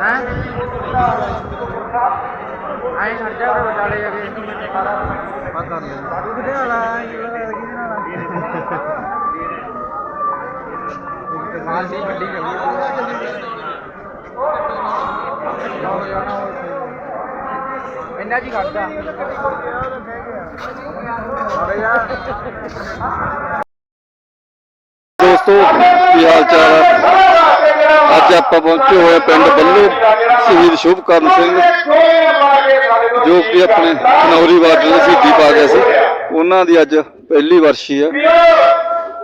ਹੈਂ ਆਏ ਹਟ ਜਾ ਉਹ ਵਿਚਾਲੇ ਜਾ ਕੇ ਪਤਾ ਨਹੀਂ ਕਿਹਦੇ ਵਾਲਾ ਮਾਲ ਦੀ ਗੱਡੀ ਇੰਨਾ ਜੀ ਖੜਦਾ ਅਰੇ ਯਾਰ ਦੋਸਤੋ, ਕੀ ਹਾਲ ਚਾਲ ਹੈ ਅੱਜ ਆਪਾਂ ਪਹੁੰਚੇ ਹੋਏ ਪਿੰਡ ਬੱਲੂ, ਸ਼ਹੀਦ ਸ਼ੁਭਕਰਨ ਸਿੰਘ, ਜੋ ਕਿ ਆਪਣੇ ਨੌਰੀ ਬਾਰਡਰ ਦੇ ਸ਼ਹੀਦੀ ਪਾ ਗਏ ਸੀ। ਉਹਨਾਂ ਦੀ ਅੱਜ ਪਹਿਲੀ ਵਰਸ਼ੀ ਹੈ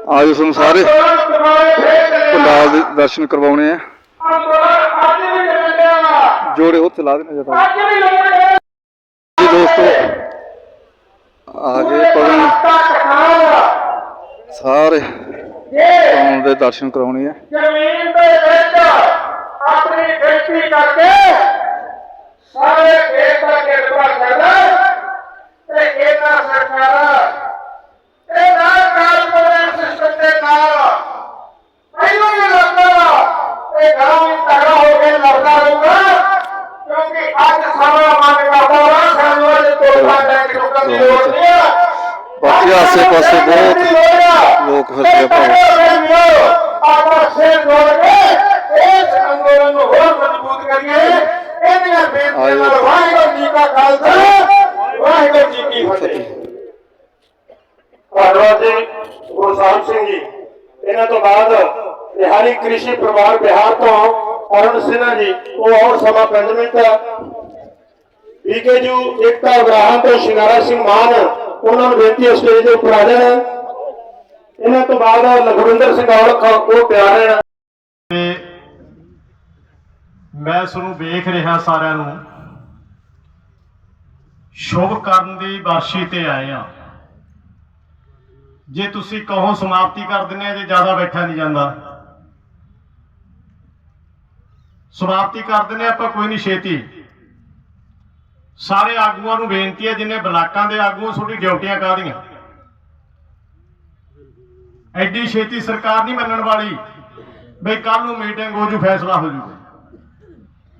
ਆਜੋ ਤੁਹਾਨੂੰ ਸਾਰੇ ਪੰਡਾਲ ਦੇ ਦਰਸ਼ਨ ਕਰਵਾਉਣੇ ਆ। ਜੋੜੇ ਉੱਥੇ ਲਾ ਦੇਣਾ ਜਦਾ। ਜੀ ਦੋਸਤੋ, ਆ ਗਏ ਪਵਨ। ਸਾਰੇ ਆਉਣ ਦੇ ਦਰਸ਼ਨ ਕਰਾਉਣੇ ਆ। ਜ਼ਮੀਨ ਦੇ ਵਿੱਚ ਆਪਣੀ ਖੇਤੀ ਕਰਕੇ, ਸਾਰੇ ਖੇਤ ਦਾ ਕਿਰਪਾ ਕਰਦਾ ਤੇ ਇਹਨਾਂ ਸਰਕਾਰਾਂ ਇਹ ਨਾਲ ਕਾਰਪੋਰੇਟ ਸਿਸਟਮ ਦੇ ਨਾਲ ਪਹਿਲਾਂ ਹੀ ਲੜਦਾ ਤੇ ਗਾਉਂ ਵੀ ਤਗੜਾ ਹੋ ਕੇ ਲੜਦਾ ਰਹੂਗਾ ਕਿਉਂਕਿ ਅੱਜ ਸਮਾਂ ਮੰਗ ਕਰਦਾ ਵਾ ਸਾਨੂੰ ਅੱਜ ਤੋੜਾ ਟੈਕ ਚੁੱਕਣ ਦੀ ਲੋੜ ਨਹੀਂ ਆ ਬਾਕੀ ਆਸੇ ਪਾਸੇ ਬਹੁਤ ਲੋਕ ਫਿਰਦੇ ਭਾਵੇਂ। ਆਪਾਂ ਸਿਰ ਜੋੜ ਕੇ ਇਸ ਅੰਦੋਲਨ ਨੂੰ ਹੋਰ ਮਜ਼ਬੂਤ ਕਰੀਏ। ਇਹਦੀਆਂ ਬੇਨਤੀਆਂ ਨਾਲ ਵਾਹਿਗੁਰੂ ਜੀ ਕਾ ਖਾਲਸਾ ਵਾਹਿਗੁਰੂ ਜੀ ਕੀ ਫਤਿਹ। ਧੰਨਵਾਦ ਜੀ ਗੁਰੂ ਸਾਹਿਬ ਸਿੰਘ ਜੀ। ਇਹਨਾਂ ਤੋਂ ਬਾਅਦ ਬਿਹਾਰੀ ਕ੍ਰਿਸ਼ੀ ਪਰਿਵਾਰ ਬਿਹਾਰ ਤੋਂ ਅਰੁਣ ਸਿਨਹਾ ਜੀ, ਉਹ ਹੋਰ ਸਮਾਂ 5 ਮਿੰਟ ਵਿਕੇ ਜੂ ਏਕਤਾ ਉਗਰਾਹਾਂ ਤੋਂ ਸ਼ਿੰਗਾਰਾ ਸਿੰਘ ਮਾਨ, ਉਹਨਾਂ ਨੂੰ ਬੇਨਤੀ ਸਟੇਜ ਦੇ ਉੱਪਰ ਆ ਜਾਣ। ਇਹਨਾਂ ਤੋਂ ਬਾਅਦ ਲਖਵਿੰਦਰ ਸਿੰਘ ਔਲਖ ਉਹ ਤਿਆਰ ਹੈ ਮੈਂ ਤੁਹਾਨੂੰ ਵੇਖ ਰਿਹਾ ਸਾਰਿਆਂ ਨੂੰ, ਸ਼ੁਭ ਕਰਨ ਦੀ ਵਾਰਸ਼ੀ ਤੇ ਆਏ ਆ ਜੇ ਤੁਸੀਂ ਕਹੋ ਸਮਾਪਤੀ ਕਰ ਦਿੰਦੇ ਆ ਜੇ ਜ਼ਿਆਦਾ ਬੈਠਾ ਨਹੀਂ ਜਾਂਦਾ। ਸਮਾਪਤੀ ਕਰ ਦਿੰਦੇ ਆ ਆਪਾਂ ਕੋਈ ਨਹੀਂ, ਛੇਤੀ। ਸਾਰੇ ਆਗੂਆਂ ਨੂੰ ਬੇਨਤੀ ਹੈ, ਜਿੰਨੇ ਬਲਾਕਾਂ ਦੇ ਆਗੂ ਤੁਹਾਡੀ ਡਿਊਟੀਆਂ ਕਾਹਦੀਆਂ? ਐਡੀ ਛੇਤੀ ਸਰਕਾਰ ਨਹੀਂ ਮੰਨਣ ਵਾਲੀ ਬਈ ਕੱਲ ਨੂੰ ਮੀਟਿੰਗ ਹੋ ਜੂ, ਫੈਸਲਾ ਹੋ ਜੂ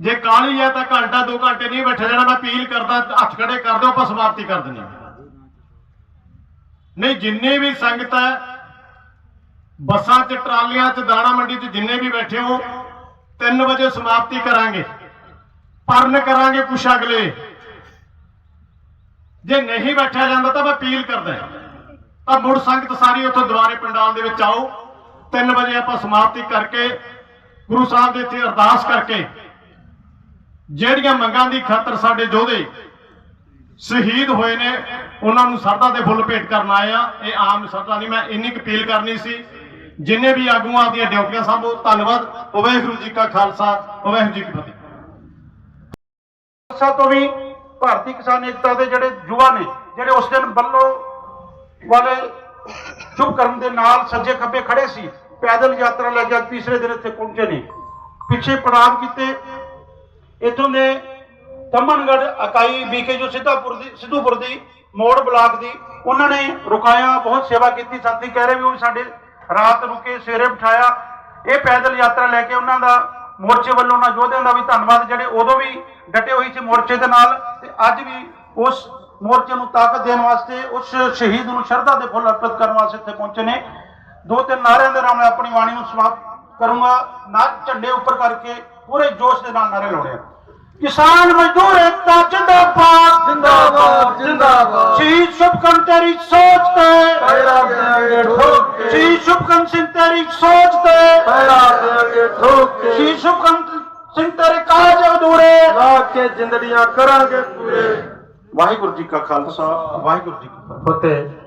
ਜੇ ਕਾਲੀ ਹੈ ਤਾਂ ਘੰਟਾ, ਦੋ ਘੰਟੇ ਨਹੀਂ ਬੈਠਾ ਜਾਣਾ, ਮੈਂ ਅਪੀਲ ਕਰਦਾ, ਹੱਥ ਖੜੇ ਕਰ ਦਿਓ, ਆਪਾਂ ਸਮਾਪਤੀ ਕਰ ਦਿੰਦੇ ਹਾਂ। ਨਹੀਂ, ਜਿੰਨੇ ਵੀ ਸੰਗਤ ਹੈ, ਬੱਸਾਂ 'ਚ, ਟਰਾਲੀਆਂ 'ਚ, ਦਾਣਾ ਮੰਡੀ 'ਚ ਜਿੰਨੇ ਵੀ ਬੈਠੇ ਹੋ 3 ਵਜੇ ਸਮਾਪਤੀ ਕਰਾਂਗੇ। ਪਰਨ ਕਰਾਂਗੇ ਕੁਛ ਅਗਲੇ। ਜੇ ਨਹੀਂ ਬੈਠਿਆ ਜਾਂਦਾ ਤਾਂ ਮੈਂ ਅਪੀਲ ਕਰਦਾ ਤਾਂ ਮੁੜ ਸੰਗਤ ਸਾਰੀ ਉੱਥੋਂ ਦੁਆਰੇ ਪੰਡਾਲ ਦੇ ਵਿੱਚ ਆਓ। 3 ਵਜੇ ਆਪਾਂ ਸਮਾਪਤੀ ਕਰਕੇ ਗੁਰੂ ਸਾਹਿਬ ਦੇ ਇੱਥੇ ਅਰਦਾਸ ਕਰਕੇ ਜਿਹੜੀਆਂ ਮੰਗਾਂ ਦੀ ਖਾਤਰ ਸਾਡੇ ਯੋਧੇ ਸ਼ਹੀਦ ਹੋਏ ਨੇ, ਉਹਨਾਂ ਨੂੰ ਸਰਦਾ ਦੇ ਫੁੱਲ ਭੇਟ ਕਰਨ ਆਏ ਆ ਇਹ ਆਮ ਸਰਦਾ ਨਹੀਂ, ਮੈਂ ਇੰਨੀ ਕੁ ਅਪੀਲ ਕਰਨੀ ਸੀ। ਜਿੰਨੇ ਵੀ ਆਗੂਆਂ ਆਪਦੀਆਂ ਡਿਊਟੀਆਂ ਸੰਭੋ ਧੰਨਵਾਦ। ਵਾਹਿਗੁਰੂ ਜੀ ਕਾ ਖਾਲਸਾ ਵਾਹਿਗੁਰੂ ਜੀ ਕੀ ਫਤਿਹ। ਸਾ ਤੋਂ ਵੀ ਭਾਰਤੀ ਕਿਸਾਨ ਏਕਤਾ ਦੇ ਜਿਹੜੇ ਯੁਵਾ ਨੇ, ਜਿਹੜੇ ਉਸ ਦਿਨ ਬੱਲੋ ਵਾਲੇ ਸ਼ੁਭ ਕਰਨ ਦੇ ਨਾਲ ਸੱਜੇ ਖੱਬੇ ਖੜੇ ਸੀ, ਪੈਦਲ ਯਾਤਰਾ ਲੈ ਕੇ ਤੀਸਰੇ ਦਿਨ ਇੱਥੇ ਪਹੁੰਚੇ ਨੇ। ਪਿੱਛੇ ਪ੍ਰਣਾਮ ਕੀਤੇ। ਇਥੋਂ ਦੇ ਦਮਨਗੜ ਇਕਾਈ ਬੀਕੇ ਜੋ ਸਿੱਧਾਪੁਰ ਦੀ, ਸਿੱਧੂਪੁਰ ਦੀ ਮੋੜ ਬਲਾਕ ਦੀ, ਉਹਨਾਂ ਨੇ ਰੁਕਾਇਆ, ਬਹੁਤ ਸੇਵਾ ਕੀਤੀ। ਸਾਥੀ ਕਹਿ ਰਹੇ ਵੀ ਉਹ ਵੀ ਸਾਡੇ ਰਾਤ ਰੁਕੇ ਸਵੇਰੇ ਬਿਠਾਇਆ। ਇਹ ਪੈਦਲ ਯਾਤਰਾ ਲੈ ਕੇ ਉਹਨਾਂ ਦਾ, ਮੋਰਚੇ ਵੱਲੋਂ ਉਹਨਾਂ ਯੋਧਿਆਂ ਦਾ ਵੀ ਧੰਨਵਾਦ, ਜਿਹੜੇ ਉਦੋਂ ਵੀ ਡਟੇ ਹੋਏ ਸੀ ਮੋਰਚੇ ਦੇ ਨਾਲ ਤੇ ਅੱਜ ਵੀ ਉਸ ਮੋਰਚੇ ਨੂੰ ਤਾਕਤ ਦੇਣ ਵਾਸਤੇ, ਉਸ ਸ਼ਹੀਦ ਨੂੰ ਸ਼ਰਧਾ ਦੇ ਫੁੱਲ ਅਰਪਿਤ ਕਰਨ ਵਾਸਤੇ ਇੱਥੇ ਪਹੁੰਚੇ ਨੇ। ਦੋ ਤਿੰਨ ਨਾਰਿਆਂ ਦੇ ਨਾਲ ਮੈਂ ਆਪਣੀ ਬਾਣੀ ਨੂੰ ਸਮਾਪਤ ਕਰੂੰਗਾ। ਨਾ ਝੰਡੇ ਉੱਪਰ ਕਰਕੇ ਪੂਰੇ ਜੋਸ਼ ਦੇ ਨਾਲ ਨਾਰੇ ਲਾਉਣੇ ਕਿਸਾਨ ਮਜ਼ਦੂਰ ਏਕਤਾ, ਜਿੰਦਾਬਾਦ ਜਿੰਦਾਬਾਦ ਜਿੰਦਾਬਾਦ। ਸ਼ਹੀਦ ਸ਼ੁਭਕਰਨ ਤੇਰੀ ਸੋਚ ਤੇ। ਸ਼ੁਭਕਰਨ ਸਿੰਘ ਤੇਰੀ ਸੋਚ ਤੇ ਪੈਰਾ ਦੇਾਂਗੇ ਠੋਕ ਕੇ ਸ਼ਹੀਦ ਸ਼ੁਭਕਰਨ ਸਿੰਘ ਤੇਰੇ ਕਾਜ ਅਧੂਰੇ। ਲਾ ਕੇ ਜਿੰਦੜੀਆਂ ਕਰਾਂਗੇ ਪੂਰੇ। ਵਾਹਿਗੁਰੂ ਜੀ ਕਾ ਖਾਲਸਾ ਵਾਹਿਗੁਰੂ ਜੀ ਕੀ ਫਤਿਹ।